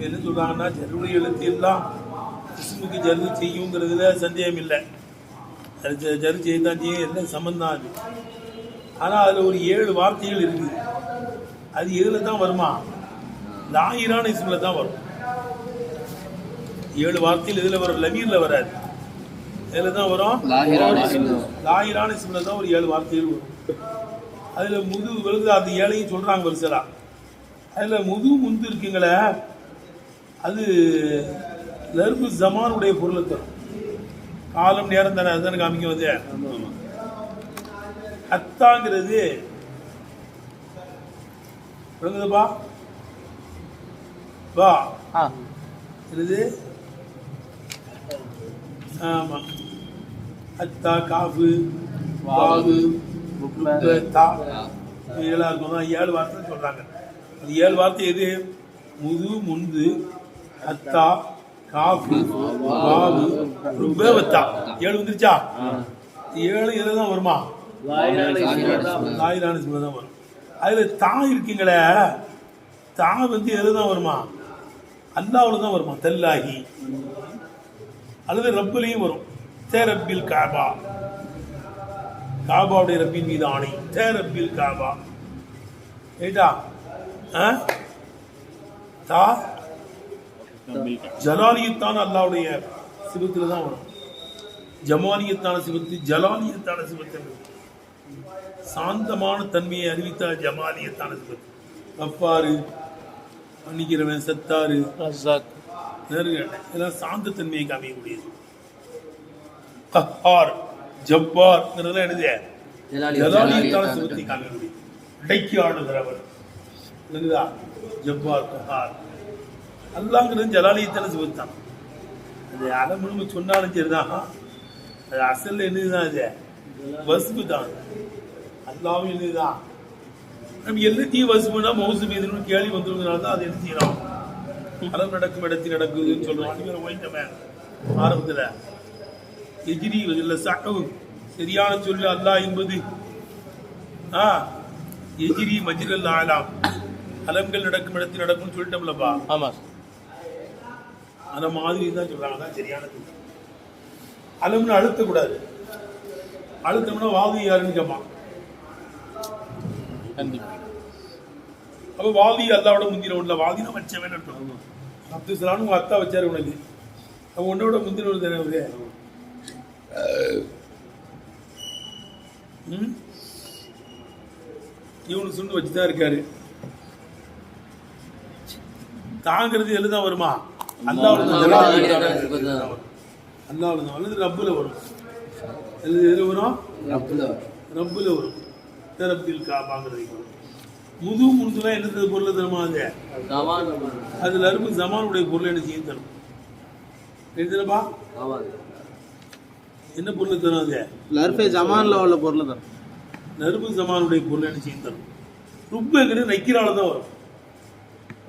என்ன சொல்றாங்கன்னா ஜருடைய எழுத்து எல்லாம் இஸ்முக்கு ஜரு செய்யுங்கிறதுல சந்தேகம் இல்லை அது ஜரு செய்யத்தான் செய்யும் எல்லாம் சம்பந்தம் அது? ஆனால் அதில் ஒரு ஏழு வார்த்தைகள் இருக்குது அது எதில் தான் வருமா? லாயிரான இஸ்மில் தான் வரும். ஏழு வார்த்தையில் இதில் வரும்? லமீரில் வராது. இதில் தான் வரும்? இஸ்மு. லாயிரான இஸ்மில் தான் ஒரு ஏழு வார்த்தைகள் வரும். அதில் முது விழுது அந்த ஏழையும் சொல்கிறாங்க வருசலா அதில் முது முந்து இருக்குங்களே அது லர்பு ஜமானுடைய பொருளை தரும். காலம் நேரம் தானே அதுதானே காமிக்க வந்து? அத்தாங்கிறது விளங்குதுப்பா? பா ஆ. என்னது? ஆமா. அத்தா காஃபு வாவு தா. இதெல்லாம் இருக்கும் ஏழு வார்த்தை சொல்றாங்க. அது ஏழு வார்த்தை எது? முது முந்து அத்தா காஃபு வாவு ருபேவத்தா ஏழு வந்துருச்சா? ஏழு இதில் தான் வருமா? தாயிரான சிம்ம தான் வரும். அதில் தா இருக்குங்களே. தா வந்து எது தான் வருமா? அல்லாவில் தான் வருமா? தெல்லாகி. அல்லது ரப்புலையும் வரும். தே ரப்பில் காபா. காபாவுடைய ரப்பின் மீது ஆணை. தே ரப்பில் காபா. ஏட்டா ஆ? தா ஜலாலியத்தான அல்லாவுடைய சிவத்தில் தான் வரும். ஜமாலியத்தான சிவத்து ஜலாலியத்தான சிவத்து சாந்தமான தன்மையை அறிவித்த ஜமாலியத்தான சிவத்து. கப்பாரு மன்னிக்கிறவன் சத்தாரு. இதெல்லாம் சாந்த தன்மையை காமிக்கக்கூடியது. கஹார் ஜப்பார் என்னது? ஜலாலியத்தான சிவத்தை காமிக்கக்கூடியது. இடைக்கு ஆடுகிறவர் ஜப்பார் கஹார் அல்லாங்கிறது ஜலாலியத்தான சிவத்தான் அது அலமுழும சொன்னாலும் சரிதான். அது அசல் என்னதுதான் அது? வசுப்பு தான் அல்லாவும் என்னதுதான்? நம்ம எல்லாத்தையும் வசுப்புனா மௌசு மீதுன்னு கேள்வி வந்துருந்தனால தான் அது என்ன செய்யறோம் அலம் நடக்கும் இடத்தில் நடக்குதுன்னு சொல்றோம். அடிமையில ஓய்ந்தமே ஆரம்பத்தில். எஜிரி இல்ல சகவு சரியான சொல்லு அல்லாஹ் என்பது. ஆ? எஜிரி மஜிரல் ஆலாம். அலம்கள் நடக்கும் இடத்தில் நடக்கும்னு சொல்லிட்டோம்லப்பா. ஆமா. அந்த மாதிரி தான் சொல்றாங்க. அதான் சரியானது அலம்னு அழுத்தக்கூடாது அழுத்தம்னா வாதி யாருன்னு கேட்பான். அப்ப வாதி அல்லாவோட முந்தின உள்ள வாதினா வச்சவன் அர்த்தம். அப்துல் சலாம் உங்க அத்தா வச்சாரு உனக்கு. அவன் உன்னோட முந்தின தானே அவரு? ம்? இவனு சுண்டு வச்சுதான் இருக்காரு. தாங்கிறது எதுதான் வருமா? அல்லாவுல தான் அல்லாஹ் வரும். அல்லாவுல தான் அல்லது ரப்புல வரும். எது எது வரும்? ரப்புல வரும். ரப்பில் காபாங்கிறது முது முந்துலாம் என்னது பொருள் தருமா அது? அதுல அரும்பு ஜமானுடைய பொருள் என்ன செய்யும் தரும்? எழுதுலப்பா என்ன பொருள் தரும் அது? லர்ஃபே ஜமான்ல உள்ள பொருள் தான் நறுபு ஜமானுடைய பொருள் என்ன செய்யும் தரும்? ருப்பங்கிறது நக்கிரால தான் வரும்.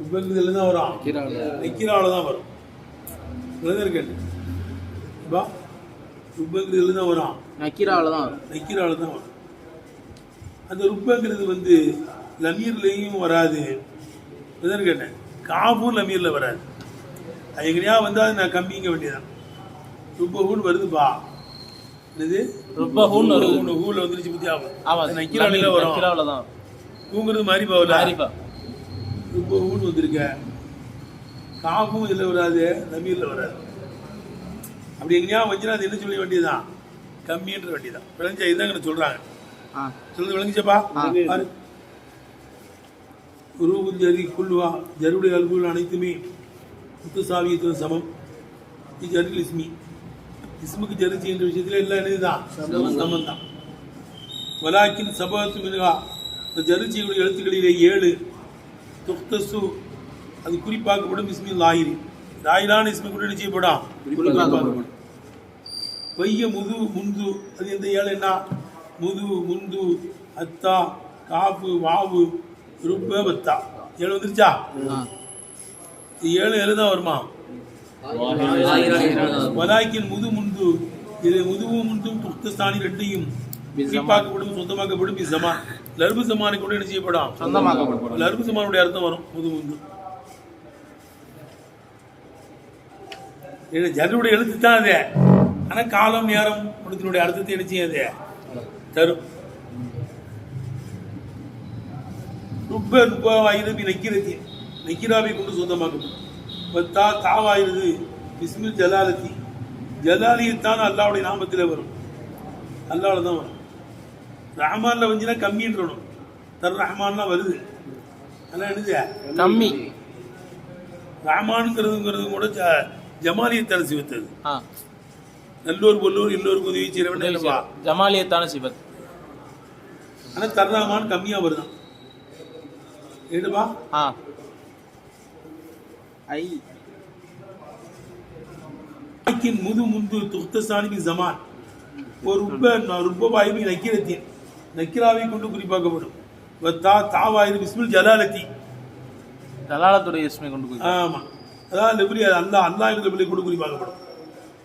ருப்பங்கிறதுல தான் வரும் நக்கிரால தான் வரும். பிரதர் கேட்டு பா ருப்பங்கிறதுல தான் வரும் நக்கீராவில் தான் வரும். நக்கிரால தான் வரும். அந்த ருப்பங்கிறது வந்து லமீர்லையும் வராது. பிரதர் கேட்டேன் காபூர் லமீர்ல வராது. அது எங்கேயா வந்தால் நான் கம்மிங்க வேண்டியதான் ருப்பகூன்னு வருதுப்பா. என்னது. ஹூன்னு ஹூல வந்துருச்சு பத்தியா? ஆமா நக்கிராலில வரும். நக்கீராவில் தான் தூங்குறது மாதிரி போகல இப்போ ஊன் வந்திருக்க காப்பும் இதில் வராது நமீரில் வராது. அப்படி எங்கேயா வந்துச்சுன்னா அது என்ன சொல்ல வேண்டியதுதான்? கம்மின்ற வேண்டியதான் விளைஞ்சா சொல்றாங்க. ஆ. சொல்லுது விளங்குச்சப்பா? பாரு. ரூபு ஜரி குல்வா ஜருடைய அல்புகள் அனைத்துமே முத்துசாவியத்துவம் சமம். ஜருள் இஸ்மி இஸ்முக்கு ஜரு செய்கின்ற விஷயத்துல எல்லாம் என்னதுதான்? சமம். தான் வலாக்கின் சபத்து மினுகா இந்த ஜரு செய்யக்கூடிய எழுத்துக்களிலே ஏழு. துக்தசு அது குறிப்பாக்கப்படும் இஸ்மி லாயிரி லாயிலான இஸ்மி கூட என்ன செய்யப்படும்? குறிப்பாக்கப்படும். வைய முது முந்து அது எந்த ஏழு என்ன? முது முந்து அத்தா காப்பு வாவு ருப்ப பத்தா ஏழு வந்துருச்சா? ஏழு ஏழு தான் வருமா? வலாக்கின் முது முந்து இது முதுவும் முந்தும் துக்தஸ்தானி ரெண்டையும் குறிப்பாக்கப்படும் சொந்தமாக்கப்படும் இசமா லர்பு சமானை கூட என்ன செய்யப்படும்? சொந்தமாக்கப்படும் லர்பு சமானுடைய அர்த்தம் வரும். முது முந்து இது ஜர்ருடைய எழுத்து தான் அது. ஆனா காலம் நேரம் குணத்தினுடைய அர்த்தத்தை என்ன செய்யும் அது? தரும். ருப்ப ருப்பாவாயிரது நக்கிரத்தி. நக்கிராவை கொண்டு சொந்தமாக்கப்படும் இப்ப தா தாவாயிருது பிஸ்மில் ஜலாலத்தி. ஜலாலியத்தான் அல்லாவுடைய நாமத்தில் வரும். அல்லாவோட தான் வரும். ரஹ்மான்ல வந்துச்சுன்னா கம்மின்றணும் தர் ரஹ்மான்லாம் வருது. அதெல்லாம் என்னது கம்மி. ரஹ்மானுங்கிறதுங்கிறது கூட ஜமாலியத்தான சிவத்து அது நல்லூர் பொல்லூர் எல்லோர் உதவி சிறவன்வா ஜமாலியத்தான சிவத் ஆனால் தர் ரஹ்மான் கம்மியாக வருதான். என்னடுவா ஆ. ஐ. முது முந்து துக்தசானிக்கு ஜமான். ஒரு ருப்ப ருப்ப வாய்ப்பு நக்கீரத்தின். நக்கிராவை கொண்டு குறிப்பாக்கப்படும். வத்தா தாவாயிரு பிஸ்மில் ஜலாலத்தி. ஜலாலத்துடைய இஸ்மை கொண்டு போய் ஆமா. அதாவது லெபிலி அல்லாஹ் அல்லாஹ் என்ற லெபிலை கொண்டு குறிப்பாக்கப்படும்.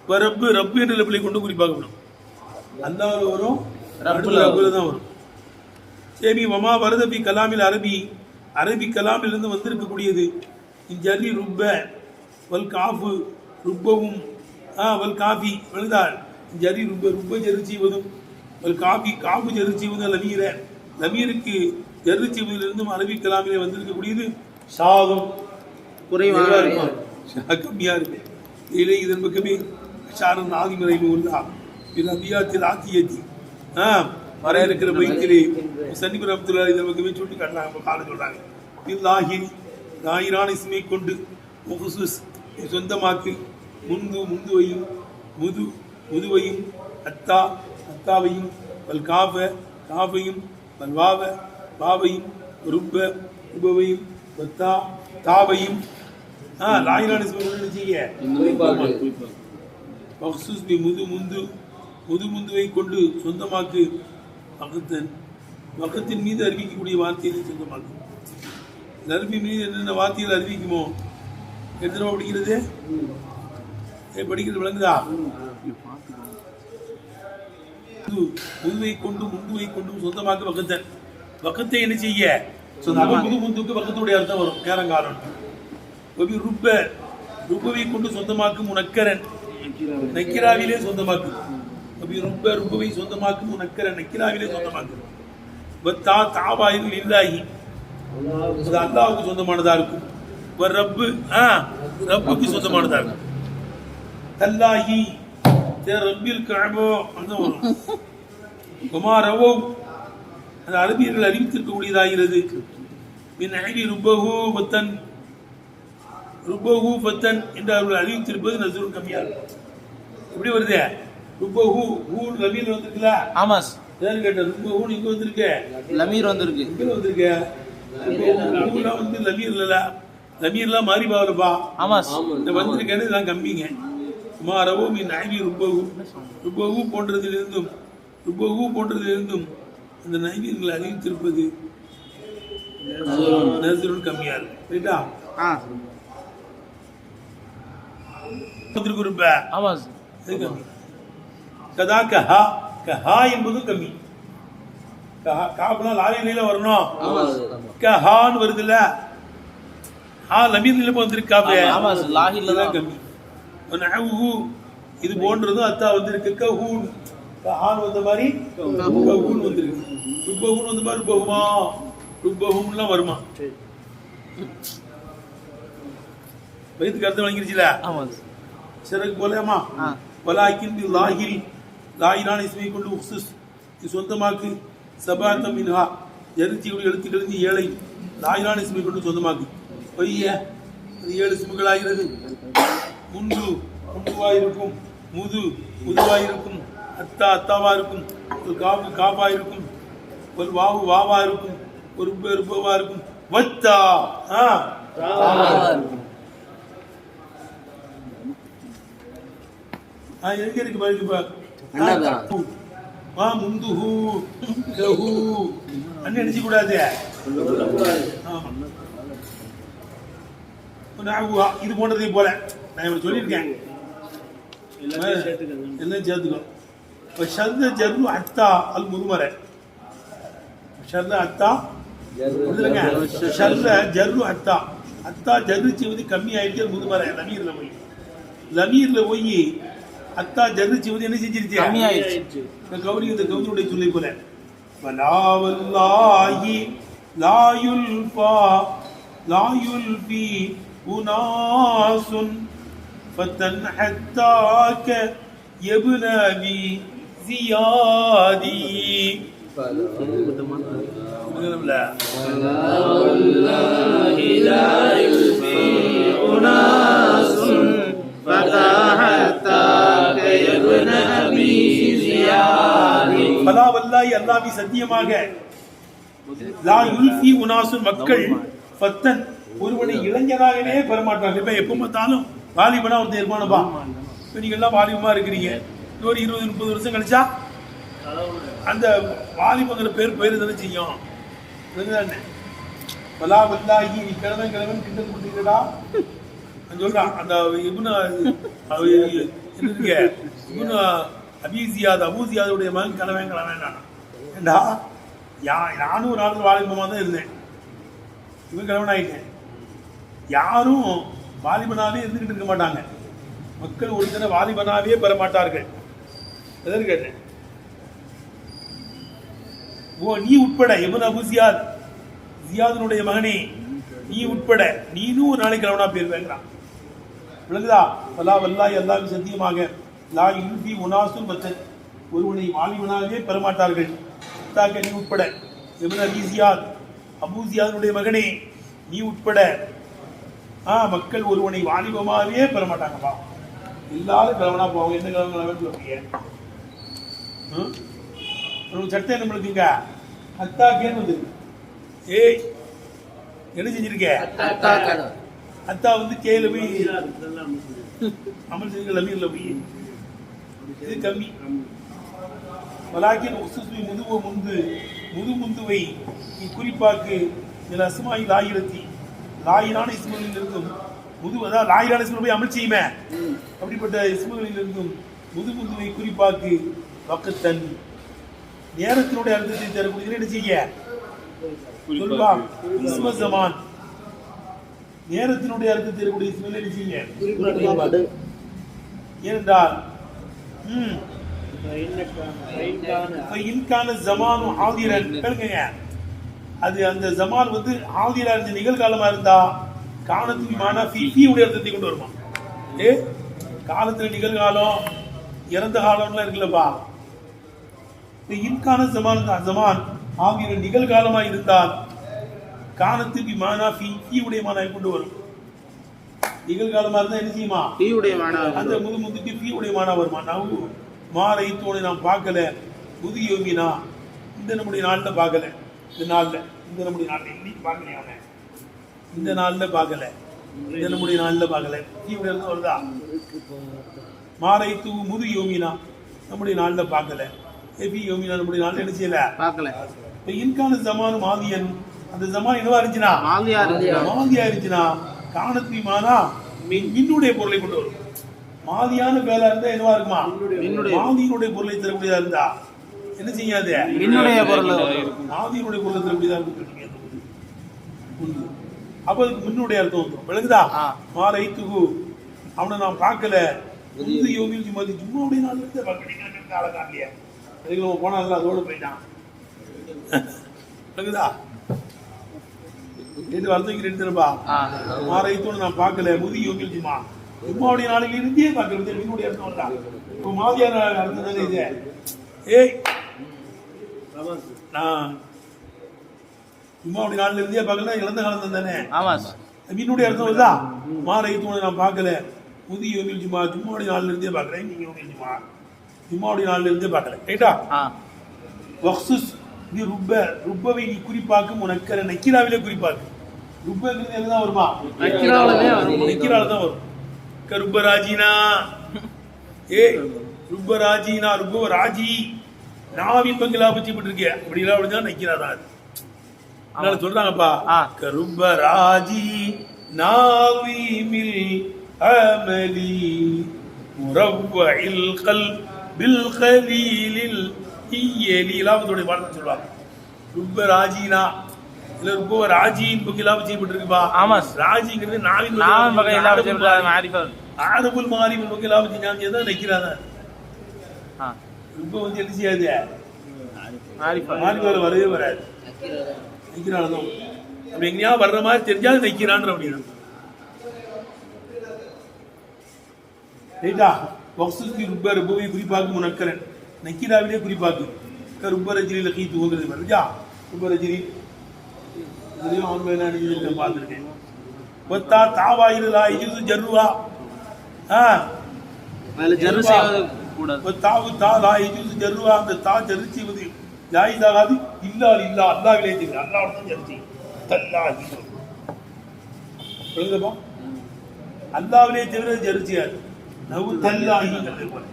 இப்ப ரப்பு ரப்பு என்ற லெபிலை கொண்டு குறிப்பாக்கப்படும். அல்லாஹ் வரும் ரப்புல ரப்புல தான் வரும். சேமி மமா வரதபி கலாமில் அரபி. அரபி கலாமில் இருந்து வந்திருக்கக்கூடியது இஞ்சரி ருப்ப வல் காஃபு ருப்பவும் ஆ வல் காஃபி விழுந்தாள் ஜரி ருப்ப ருப்ப ஜெரு செய்வதும் வல் காஃபி காஃபு ஜெரு செய்வதும் லமீர. லமீருக்கு ஜெரு செய்வதிலிருந்தும் அரபி கலாமிலே வந்திருக்கக்கூடியது சாதம். குறைவான நிறைவா இருக்கும். ஷா- கம்மியா இருக்கும் இதிலே இதன் பக்கமே ஷாரன் ஆதிமறை உள்ளா இது அபியாத்தில் ஆத்தியத்தி ஆ வர இருக்கிற பைத்திலே சன்னிபுர அப்துல்லா இதன் பக்கமே சுட்டி காட்டுறாங்க நம்ம காலம் சொல்றாங்க. இல்லாஹிரி லாயிரான இஸ்மை கொண்டு முகுசுஸ் சொந்தமாக்கு முந்து முந்துவையும் முது முதுவையும் அத்தா அத்தாவையும் வல் காப காபையும் வல் வாவ வாவையும் ருப்ப உபவையும் வத்தா தாவையும். ஆ லாயிரான செய்ய? மக்சூஸ் பி முது முந்து முது முந்துவை கொண்டு சொந்தமாக்கு பக்கத்தன் பக்கத்தின் மீது அறிவிக்கக்கூடிய வார்த்தையை சொந்தமாக்கு. நறுமி மீது என்னென்ன வார்த்தைகள் அறிவிக்குமோ? எத்தனை படிக்கிறது? படிக்கிறது விளங்குதா? முது- முதுவை கொண்டு முந்துவை கொண்டும் சொந்தமாக்கு வக்கத்தன் வக்கத்தை என்ன செய்ய? முது முந்துக்கு வக்கத்துடைய அர்த்தம் வரும். நேரங்காலம் ஒபி ருப்ப ருப்பவை கொண்டு சொந்தமாக்கும் உனக்கரன். நக்கிராவிலே. சொந்தமாக்கு. அப்படி ருப்ப ருப்பவை சொந்தமாக்கும் உனக்கரன். நக்கிராவிலே சொந்தமாக்கு. வத்தா தாவாயில் இல்லாஹி. அது அல்லாவுக்கு சொந்தமானதா இருக்கும். ரப்பு ஆ ரப்புக்கு சொந்தமானதா இருக்கும். தல்லாஹி. தே ரப்பில் கஅபோ அந்த வரும் குமாரவோ அது அரபியர்கள் அறிவித்திருக்கக்கூடியதாகிறது மின் அழகி ருப்பஹு பத்தன் ருப்பஹு பத்தன் என்று அவர்கள் அறிவித்திருப்பது நசரும் கம்மியா இருக்கும் எப்படி வருது? ருப்பஹு ஹூ ரபியில் வந்திருக்குல்ல? ஆமா ஏன்னு கேட்டேன் ருப்பஹூ இங்க வந்திருக்கே. லமீர் வந்திருக்கு. எங்க வந்திருக்க? வந்து லமீர் இல்லல லமீர்லாம் மாறி பாருப்பா ஆமா இந்த வந்திருக்கேன்னு இதெல்லாம் கம்மிங்க சுமாரவோ மீன் நைவி ருப்பகு ருப்பகு போன்றதிலிருந்தும் ருப்பகு போன்றதிலிருந்தும் அந்த நைவியங்களை அறிவித்திருப்பது நசருன். கம்மியா இருக்கும். ரைட்டா ஆ. வந்திருக்கு ருப்ப ஆமா கம்மி. கதா கஹா கஹா என்பதும் கம்மி. கஹா காப்புனா லாரி நிலையில வரணும். கஹான்னு வருதுல்ல. ஹா லமீர் நிலைமை வந்திருக்காப்பே ஆமா ஸ்- லாஹில தான் கம்மி. நஹவு இது போன்றதும் அத்தா வந்திருக்கு. கஹூன். கஹான் வந்த மாதிரி கஹூன் வந்திருக்கு. ருப்பஹூன் வந்த மாதிரி ருப்பஹுமா. ருப்பஹூன்லாம் வருமா? வயிற்றுக்கு அர்த்தம் வழங்கிருச்சுல? சிறகு போலாமா வலாக்கின் பி லாஹிரி லாயிரான இஸ்மை கொண்டு உக்சுஸ் இது சொந்தமாக்கு. சபாத்தம் மின்ஹா. எரிச்சியுடைய எழுத்துக்களிருந்து ஏழை. லாயிரான இஸ்மை கொண்டு சொந்தமாக்கு. பொய்ய அது ஏழு இஸ்முகளாகிறது முண்டு முண்டுவாயிருக்கும் முது முதுவாயிருக்கும் அத்தா அத்தாவா இருக்கும் ஒரு காப்பு காப்பா இருக்கும் ஒரு வாவு வாவா இருக்கும் ஒரு ருப்பவா இருக்கும் வத்தா ஆ? ஆ, எங்க இருக்கு பாருங்க. வா முந்துஹு லஹு அண்ணன் நினைச்சு கூடாது. இது போன்றதை போல. நான் இவன் சொல்லியிருக்கேன். எல்லாம் சேர்த்துக்கோ. ஜர்ரு அத்தா அல் முதுமரை ஷர்த அத்தா புரியுதுலங்க? ஷர்த. ஜர்ரு அத்தா. அத்தா ஜர்ரு செய்வது கம்மி ஆயிடுச்சு முதுமரை நமீர் நம்ம லமீர்ல போய் அத்தா ஜர்ரிச்சு வந்து என்ன செஞ்சிருச்சு? கம்மியாயிருச்சு இந்த கௌரி இந்த கௌரியுடைய சொல்லை போல வலாவல்லாஹி லாயுல்பா லாயுல்பி உனாசுன். ஃபத்தன் ஹத்தாக்க யப்னவி ஜியாதி புரியுதுங்களா? பலா வல்லாஹி அல்லாஹ்வி சத்தியமாக லா யுல்ஃபி உனாசுன் மக்கள் ஃபத்தன் ஒருவனை இளைஞனாகவே பெறமாட்டார்கள் இப்ப எப்ப பார்த்தாலும் வாலிபனா ஒருத்தர் இருப்பானப்பா இப்ப நீங்க எல்லாம் வாலிபமா இருக்கிறீங்க. இன்னொரு இருபது முப்பது வருஷம் கழிச்சா? அந்த வாலிபங்கிற பேர் பேரு தானே செய்யும். இதுதானே பலா வல்லாஹி நீ கிழவன் கிழவன் கிண்டல் பண்ணிக்கிறடா நான் சொல்றான் அந்த இப்னு இப்னு அபீசியாத் அபூசியாதுடைய மகன் கிழவன் கிழவன் ஏண்டா? யா நானும் ஒரு நாள் வாலிபமாக தான் இருந்தேன். இவன் கிழவன் ஆயிட்டேன் யாரும் வாலிபனாவே இருந்துகிட்டு இருக்க மாட்டாங்க. மக்கள் ஒருத்தனை வாலிபனாவே பெற மாட்டார்கள் எதற்கு கேட்டேன்? ஓ நீ உட்பட எவன் அபு ஜியாத் ஜியாதனுடைய மகனே நீ உட்பட நீனும் ஒரு நாளைக்கு கிழவனா போயிருவேங்கிறான். விளங்குதா? வல்லா வல்லா அல்லாஹ் சத்தியமாக லா யுல்பி உனாசும் மத்தன் ஒருவனை வாலிபனாகவே பெறமாட்டார்கள். தாக்க நீ உட்பட எவன் அபி ஜியாத் அபு ஜியாதனுடைய மகனே நீ உட்பட ஆ மக்கள் ஒருவனை வாலிபமாகவே பெறமாட்டாங்கப்பா. எல்லாரும் கிழவனா போவாங்க என்ன கிழவன் ம்? ஒரு சட்டை நம்மளுக்குங்க அத்தா கேன்னு வந்து ஏய் என்ன செஞ்சிருக்க? அத்தா வந்து கேல போய் அமல் செஞ்சு லமீர்ல போய். இது கம்மி. வலாக்கின் உசுஸ்மி முதுவ முந்து முது முந்துவை குறிப்பாக்கு இதில் அசுமாயி லாயிரத்தி லாயிரான இஸ்மகளில் இருக்கும் முது அதான் லாயிரான இஸ்மல் போய் அமல் செய்யுமே அப்படிப்பட்ட இஸ்மகளில் இருக்கும் முது முந்துவை குறிப்பாக்கு வக்கத்தன் நேரத்தினுடைய அர்த்தத்தை தரக்கூடிய என்ன செய்ய? சொல்வா இஸ்ம ஜமான். நேரத்தினுடைய அர்த்தத்தை தரக்கூடிய இஸ்மல் என்ன செய்ய? ஏனென்றால் ம். இன்கான ஜமானு ஆதிரன். கேளுங்க. அது அந்த ஜமான் வந்து ஆதிரா இருந்த நிகழ்காலமா இருந்தா காலத்துக்கு மானா ஃபி ஃபீ உடைய அர்த்தத்தை கொண்டு வருமா? ஏ காலத்துல நிகழ்காலம் இறந்த காலம்லாம் இருக்குல்லப்பா. இன்கான ஜமான் ஜமான் ஆகிற நிகழ்காலமா இருந்தால் காலத்துக்கு மானா ஃபி ஃபீ உடைய மானாவை கொண்டு வரும். நிகழ்காலமா இருந்தா என்ன செய்யுமா? தீவுடைய மாணவர் அந்த முது முதுக்கு ஃபீ உடைய மானா வருமா? நவு மாலை தோணை நாம் பார்க்கல முதுகி யோமினா இந்த நம்முடைய நாள்ல பார்க்கல. இந்த நாள்ல இந்த நம்முடைய நாள்ல இன்னைக்கு பார்க்கலையா அவன்? இந்த நாள்ல பார்க்கல இந்த நம்முடைய நாள்ல பார்க்கல அர்த்தம் வருதா? மாலை தூ முதுகி யோமினா நம்முடைய நாள்ல பார்க்கல எபி யோமினா நம்முடைய நாள்ல என்ன செய்யல? பார்க்கல இப்ப இன்கான ஜமான் மாதியன் அந்த ஜமான் என்னவா இருந்துச்சுன்னா? மாதியா இருக்கு மாதியா இருந்துச்சுன்னா காணத்விமானா மின் மின்னுடைய பொருளை கொண்டு வரும். மாதியான வேலை இருந்தா என்னவா இருக்குமா. மாதியினுடைய பொருளை தரக்கூடியதா இருந்தா? என்ன செய்யாது? என்னுடைய பொருள். அப்ப மின்னுடைய அர்த்தம் வந்துடும் விளங்குதா. மாலை துகு அவனை நான் பார்க்கல. முந்து யோகி சும்மா சும்மா பார்க்கறீங்க அழகாண்டிய அதுக்கு நம்ம போனால அதோட போயிட்டான். விளங்குதா? இது வருத்தம் ரெண்டு தரப்பா மாரைத்தோடு நான் பார்க்கல. முதி யோகில் சும்மா சும்மாவுடைய நாளைக்கு இருந்தே பார்க்கறது என்னுடைய அர்த்தம் இல்ல இப்போ மாதியான அர்த்தம் தானே இது? ஏய் நான் சும்மாவுடைய நாள்ல இருந்தே பார்க்கல இழந்த காலம் தானே? ஆமா மீனுடைய அர்த்தம் வருதா? மாரைத்தோடு நான் பார்க்கல. முதி யோகில் சும்மா சும்மாவுடைய நாள்ல இருந்தே பார்க்கல. நீங்க யோகில் சும்மா சும்மாவுடைய நாள்ல இருந்தே பார்க்கல. ரைட்டா வக்சுஸ் நீ ருப்ப ருப்பவை நீ குறிப்பாக்கும் உனக்கு நக்கீராவிலே குறிப்பாக்கு. ருப்பங்கிறது எதுதான் வருமா? நக்கீராவிலே தான் வரும். கருப்ப ராஜினா ஏ ருப்ப ராஜினா ருப்ப ராஜி நாவின் பங்கிலா பற்றிப்பட்டிருக்கே அப்படி எல்லாம் அப்படிதான் தான் அது. அதனால சொல்றாங்கப்பா ஆ. கருப்ப ராஜி நாவிமில் அமலி முரவ்வஇல் கல் பில் கலீலில் ஹியலி லாபத்துடைய வார்த்தை சொல்லுவாங்க. ருப்ப ராஜினா இல்ல ருப்ப ராஜின் பங்கு லாபம் செய்யப்பட்டிருக்குப்பா ஆமா. ராஜிங்கிறது நாவின் எல்லாம் அரபு மாரிஃபா ஆரபுல் மாறி. நோக்கிலா வச்சு ஞாபகம் தான் நிற்கிறாங்க இப்போ வந்து என்ன செய்யாது ஆரிஃபா மாறி வர வரவே வராது நிற்கிறானதும் அப்படி எங்கேயா வர்ற மாதிரி தெரிஞ்சாலும் நிற்கிறான்ற அப்படின்னு ரைட்டா வக்சுக்கு ருப்ப ரப்புவை குறிப்பாக்கு முனக்கரன் நக்கீராவிலே குறிப்பாக்கு க ருப்ப ரஜினி லக்கி தூங்குறது வருதா ருப்ப ரஜினி இதுலயும் அவன் மேல அணிஞ்சிருக்கேன் பார்த்துருக்கேன் ஒத்தா தாவாயிருதா இது ஜர்ருவா ஆ அதுல ஜர்ரு செய்வது கூடாது. தாவு தா லா இஜுது ஜர்ருவா அந்த தா ஜர்ரு செய்வது ஜாயிதாகாது இல்லால் இல்லா அல்லாவிலே செய்வது அல்லாவோட தான் ஜர்ரு செய்யும் தல்லாஹி சொல்லுங்கப்பா அல்லாவிலே தவிர ஜர்ரு நவு தல்லாஹிங்கிறது போல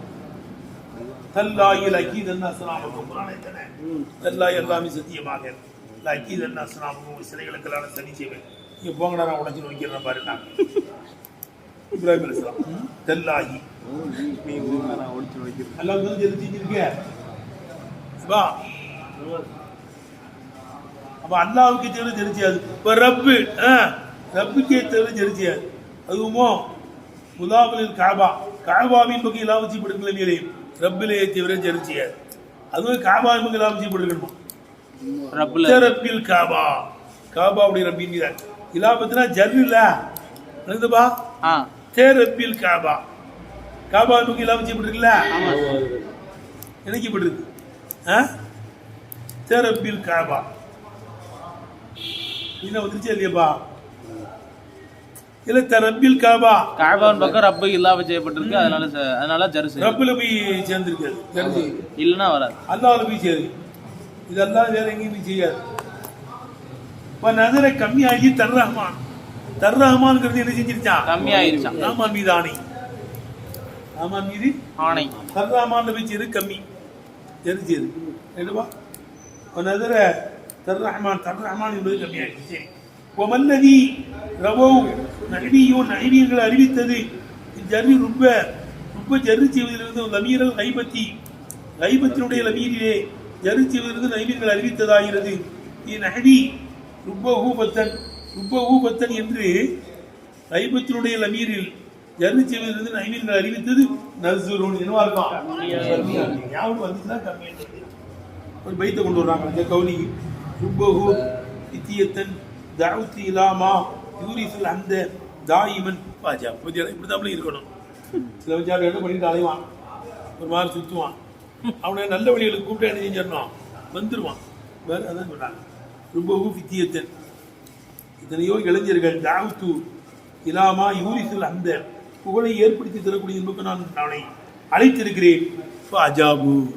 தல்லாஹி லக்கீத் என்ன அஸ்லாமுக்கும் குரானை தானே தல்லாஹி எல்லாமே சத்தியமாக. லக்கீத் என்ன அஸ்லாமுக்கும் சிலைகளுக்கெல்லாம் சனி செய்வேன். நீங்க போங்கடா நான் உடச்சு நோக்கிறேன் பாரு நான். இப்ராஹிம் அலிஸ்லாம் தல்லாஹி எல்லாம் வந்து ஜெரு செஞ்சிருக்க வா அப்ப அல்லாவுக்கு தவிர ஜெரிச்சியாது இப்ப ரப்பு ஆ, ரப்புக்கே தவிர ஜெரிச்சியாது அதுவுமோ முதாபலில் காபா காபாவின் பக்கம் எல்லாம் வச்சு படுக்கல மேலே ரப்பிலே. தவிர ஜெரிச்சியாது அதுவும் காபாவின் பக்கம் எல்லாம் வச்சு படுக்கணுமா ரப்புல காபா. காபாவுடைய ரப்பின் மீது இலாபத்தினா ஜர் இல்ல எழுதுபா ஆ. தேரப்பில் காபா. காபா நோக்கி எல்லாம் வச்சுப்பட்டிருக்குல்ல இணைக்கப்பட்டிருக்கு ஆ? தேரப்பில் காபா. என்ன வந்துருச்சா இல்லையாப்பா? இல்ல தரப்பில் காபா. காபாவின் பக்கம் ரப்பு இல்லாம செய்யப்பட்டிருக்கு. அதனால அதனால செய்யும் ரப்பில போய் சேர்ந்திருக்காது தெரிஞ்சு இல்லைன்னா வராது. அல்லாவில் போய் சேரு. இதெல்லாம் வேற எங்கேயும் போய் செய்யாது. இப்ப நகர கம்மியாகி தர் ரஹ்மான் தர் ரஹ்மான்ங்கிறது என்ன செஞ்சிருச்சான்? கம்மியாயிருச்சான். ராமான் மீது ராமான் மீது ஆணை. தர்ராமான் வச்சு கம்மி? தெரிஞ்சது. என்னவா? நதர தர் ரஹ்மான் தர் ரஹ்மான் என்பது கம்மியாயிடுச்சு. சரி. ஒமல்லதி ரவௌ நஹினியோ நஹினியர்கள் அறிவித்தது. ஜர்ரி ருப்ப ருப்ப ஜர்ரி செய்வதிலிருந்து லமீரல் கைபத்தி கைபத்தினுடைய லமீரிலே ஜர்ரி செய்வதிலிருந்து நஹினியர்கள் அறிவித்ததாகிறது. நஹடி ருப்ப ஊபத்தன் ருப்ப ஊபத்தன் என்று கைபத்தினுடைய லமீரில் ஜர்ரி செய்வதிலிருந்து நஹினியர்கள் அறிவித்தது நசுருன் என்னவா இருக்கும்? ஞாபகம் வந்துச்சுன்னா கம்மியாக ஒரு பைத்தை கொண்டு வர்றாங்க. இந்த கவுனி ருப்பஹு இத்தியத்தன் தஅவுத்தி இலாமா யூரிசுல் அந்த தாயிமன். பாஜா புதிய இப்படி தான் இருக்கணும். சில வச்சாடு என்ன பண்ணிட்டு அலைவான். ஒரு மாதிரி சுற்றுவான் அவனை நல்ல வழிகளுக்கு கூப்பிட்டு என்ன செஞ்சிடணும் வந்துடுவான் வேற அதான் சொன்னாங்க ருப்பஹு ஃபித்தியத்தன் இத்தனையோ இளைஞர்கள் தாவுத்து இலாமா யூரிசுல் அந்த புகழை ஏற்படுத்தி தரக்கூடிய என்பது நான் அவனை அழைத்திருக்கிறேன். அஜாபு.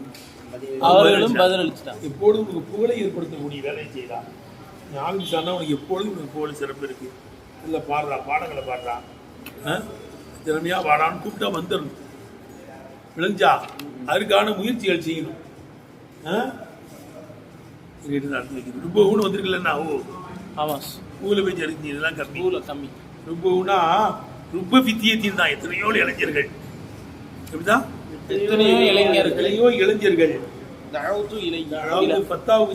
அவர்களும் பதிலளிச்சிட்டாங்க எப்பொழுதும் உனக்கு புகழை ஏற்படுத்தக்கூடிய வேலையை செய்யலாம் நீ ஆரம்பிச்சான்னா உனக்கு எப்பொழுதும் உனக்கு புகழ் சிறப்பு இருக்கு. இல்லை பாடுறா பாடங்களை பாடுறா. ஆ? திறமையா பாடான்னு கூப்பிட்டா வந்துடணும். விளைஞ்சா அதுக்கான முயற்சிகள் செய்யணும். நடத்தி வைக்கணும் ரொம்ப ஊன வந்திருக்கலன்னா ஓ. ஆமா ஊல போய் ஜரிஞ்சு இதெல்லாம் கம்மி. ஸ்கூல்ல கம்மி. ரொம்ப ஊனா ரொம்ப வித்தியத்தின் தான் எத்தனையோ இளைஞர்கள். எப்படிதான் எத்தனையோ இளைஞர்கள். எத்தனையோ இளைஞர்கள். அதாவது பத்தாவது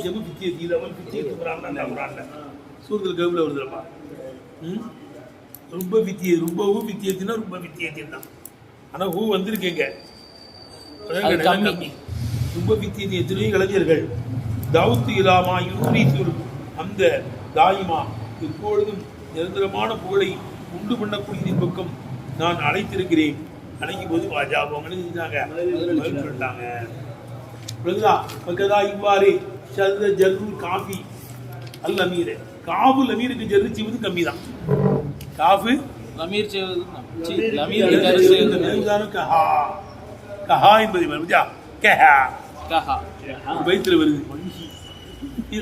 லெவல் பித்தியத்து குரான் அந்த குரான்ல சூரத்தில் கவுல வருதுலப்பா ம்? ரொம்ப வித்திய ரொம்பவும் வித்தியத்தினா ரொம்ப வித்தியத்தின் தான். ஆனா ஹூ வந்திருக்கீங்க. கம்மி. ரொம்ப வித்தியத்தி எத்தனையோ இளைஞர்கள். தவுத்து இலாமா யூனிசூர் அந்த தாயிமா எப்பொழுதும் நிரந்தரமான புகழை உண்டு பண்ணக்கூடியதின் பக்கம் நான் அழைத்திருக்கிறேன். அழைக்கும் போது வாஜா அவங்க செஞ்சாங்க. சொல்லிட்டாங்க. விளங்குதா பக்கதா இவ்வாறு ஷர்த ஜர்ரு காஃபி. அல் அமீர். காபு அமீருக்கு ஜர்ரு செய்வது கம்மி தான் காஃபு? லமீர் செய்வது லமீர் செய்வது கஹா. கஹா என்பது வருதா கஹா. கஹா. வயிற்றுல வருது.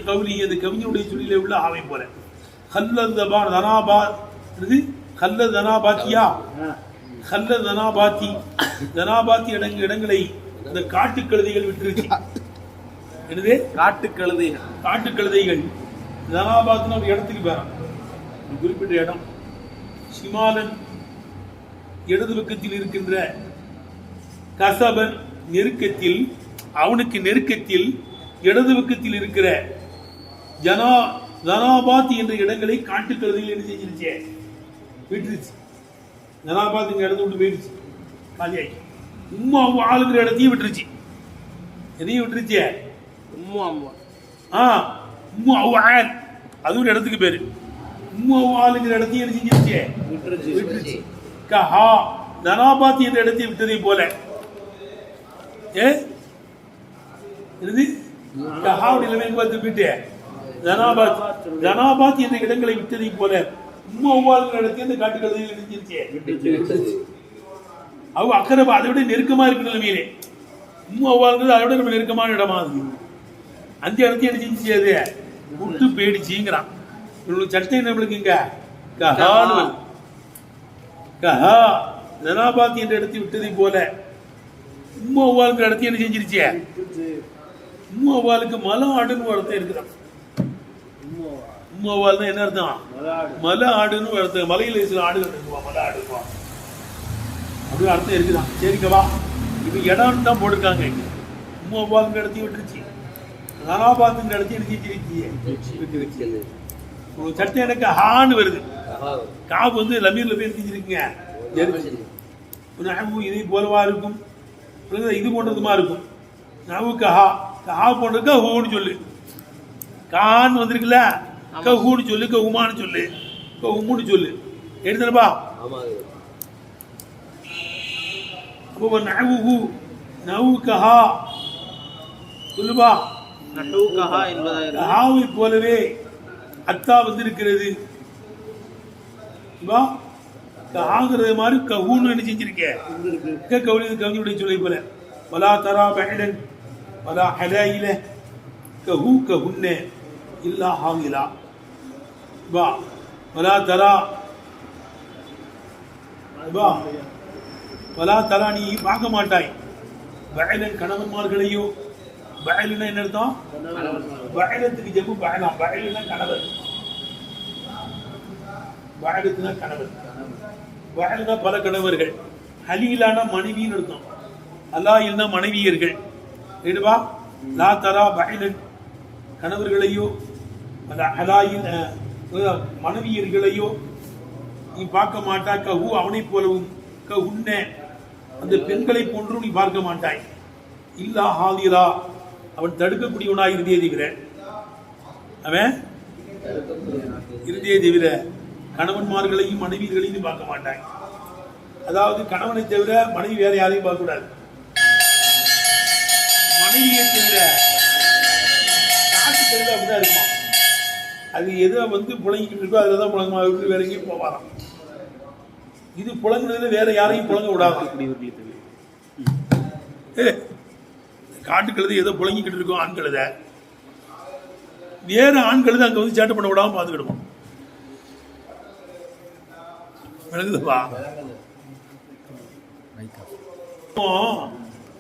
கவுலி அந்த கவிஞனுடைய சொல்லிலே உள்ள ஆவை போல. கல்லல் தபான் தனாபாத் கல்ல தனாபாத்தியா? கல்ல தனாபாத்தி. தனாபாத்தி இடங்க இடங்களை இந்த காட்டு கழுதைகள் விட்டுருச்சு. என்னது? காட்டு கழுதைகள். காட்டு கழுதைகள். தனாபாத்னு ஒரு இடத்துக்கு ஒரு குறிப்பிட்ட இடம். சிமாலன் இடது பக்கத்தில் இருக்கின்ற கசபன் நெருக்கத்தில் அவனுக்கு நெருக்கத்தில் இடது பக்கத்தில் இருக்கிற ஜனா ஜனாபாத் என்ற இடங்களை காட்டு கழுதைகள் என்ன செஞ்சிருச்சு? விட்டுருச்சு ஜனாபாத் இங்க இடத்த விட்டு போயிடுச்சு. காலியாகி. உம்மா ஆளுங்கிற இடத்தையும் விட்டுருச்சு. எதையும் விட்டுருச்சு உம்மா அம்மா ஆ உம்மா ஆள். அது ஒரு இடத்துக்கு பேரு. உம்மா ஆளுங்கிற இடத்தையும் என்ன செஞ்சிருச்சு விட்டுருச்சு விட்டுருச்சு. கஹா ஜனாபாத் என்ற இடத்தை விட்டதை போல. ஏ? இது கஹாவுடைய நிலைமை பார்த்து விட்டு ஜனாபாத் ஜனாபாத் என்ற இடங்களை விட்டதை போல. உம்மா வாழ்கிற இடத்தை இந்த காட்டுக்கதையில் இருந்துச்சு அவங்க அக்கறை அதை விட நெருக்கமா இருக்கு நிலைமையிலே. உம்மா வாழ்கிறது அதை விட நம்ம நெருக்கமான இடமா இருக்கு அந்த இடத்தையும் என்ன செஞ்சு அது? விட்டு போயிடுச்சுங்கிறான் இவங்களுக்கு சட்டை நம்மளுக்கு இங்க? கஹான்னு வருது. கஹா. ஜனாபாத் என்ற இடத்தை விட்டதை போல. உம்மா வாழ்கிற இடத்தையும் என்ன செஞ்சிருச்சு? உம்மா வாளுக்கு மலம் ஆடுன்னு ஒரு அர்த்தம் இருக்கிறான். உம்மா வால்னா என்ன அர்த்தம்? மலை ஆடுன்னு ஒரு அர்த்தம். மலையில சில ஆடுகள் இருக்குவா மலை ஆடுவா அப்படின்னு அர்த்தம் இருக்குதான். சரிக்கவா இப்ப இடம் தான் போட்டிருக்காங்க இங்க. உம்மா வாளுங்கிற இடத்தையும் விட்டுருச்சு. ஜனாபாத்துங்கிற இடத்தையும் செஞ்சிருச்சு உங்களுக்கு சட்டை எனக்கு ஹான்னு வருது. காபு வந்து லமீர்ல போய் செஞ்சிருக்கீங்க நகவு இதை போலவா இருக்கும்? இது போன்றதுமா இருக்கும். நவு கஹா கஹா போன்றது கஹூன்னு சொல்லு. கான்னு வந்திருக்குல்ல. கஹூன்னு சொல்லு கஹுமான்னு சொல்லு. கஹுமுன்னு சொல்லு. எடுத்துனப்பா அப்போ நவு நவு கஹா சொல்லுப்பா நஹூகஹா என்பதாக கஹாவை போலவே அத்தா வந்திருக்கிறது. வா. கஹாங்கிறது மாதிரி கஹூன்னு என்ன செஞ்சிருக்கேன் க கவுளி கவிஞருடைய சொல்லை போல. வலா தரா பஹடன் வலா ஹலாயில. கஹூ கஹுன்ன. இல்லா ஹாங்கிலா வா வலா தரா வா வலா தரா நீ பார்க்க மாட்டாய். வயலன் கணவன்மார்களையோ பஹலுன்னா என்ன அர்த்தம்? வயலத்துக்கு ஜெபு பயலாம் பஹலுன்னா கணவர் பஹலத்துனா கணவர் பஹலுனா பல கணவர்கள். ஹலீலான மனைவின்னு அர்த்தம். அல்லாஹில்னா மனைவியர்கள். என்னவா லா தரா பயலன் கணவர்களையோ அந்த ஹலாயின் மனைவியர்களையோ நீ பார்க்க மாட்டாய். கஹு அவனைப் போலவும் கஹுன்ன அந்த பெண்களை போன்றும் நீ பார்க்க மாட்டாய். இல்லா ஹாதிரா அவன் தடுக்கக்கூடியவனாய் இருந்தே தவிர. அவன் இருந்தே தவிர. கணவன்மார்களையும் மனைவிகளையும் நீ பார்க்க மாட்டாய். அதாவது கணவனை தவிர மனைவி வேற யாரையும் பார்க்க கூடாது. மனைவியை தவிர அது எதை வந்து புழங்கிக்கிட்டு இருக்கோ அதில் தான் புழங்கமா? விட்டு வேற எங்கேயும் போவாராம். இது புழங்குனதுல வேற யாரையும் புழங்க விடாது. ஏ, காட்டு கழுதை ஏதோ புழங்கிக்கிட்டு இருக்கோம் ஆண் கழுதை வேற ஆண் கழுதை அங்க வந்து சேட்டை பண்ண விடாம பார்த்துக்கிடுவோம். விளங்குதுப்பா.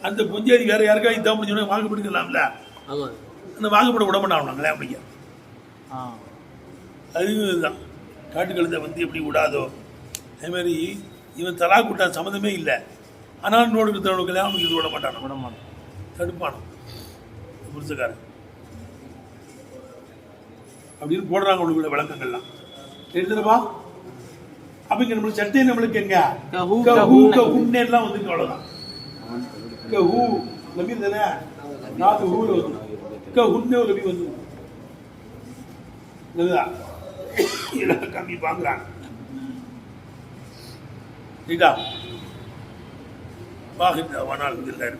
அந்த புஞ்சேரி வேற யாருக்கா இதான் முடிஞ்சோன்னா வாங்கப்படுக்கலாம்ல அந்த வாங்கப்பட விட மாட்டாங்களே அப்படிங்க. அது இதுதான் காட்டு கழுதை வந்து எப்படி விடாதோ அதே மாதிரி இவன் தலா கூட்டான் சம்மந்தமே இல்லை. ஆனால் இன்னொரு தன்னோட கல்யாணம் இது விட மாட்டானோ. விட மாட்டோம் தடுப்பானோ புரிசுக்காரன் அப்படின்னு போடுறாங்க உங்களுக்குள்ள விளக்கங்கள்லாம். எடுத்துருப்பா அப்ப இங்க நம்மளுக்கு சட்டை நம்மளுக்கு எங்க? கஹூ, கஹூ கஹூன்னு. கஹுன்னு எல்லாம் வந்து அவ்வளவுதான். கஹூ லபீர் தானே? நாலு வந்து கஹுன்னு லபி வந்து இதுதா கம்மி வாங்குறாங்க இதா வாகிதா வனால் இதில் இருக்கு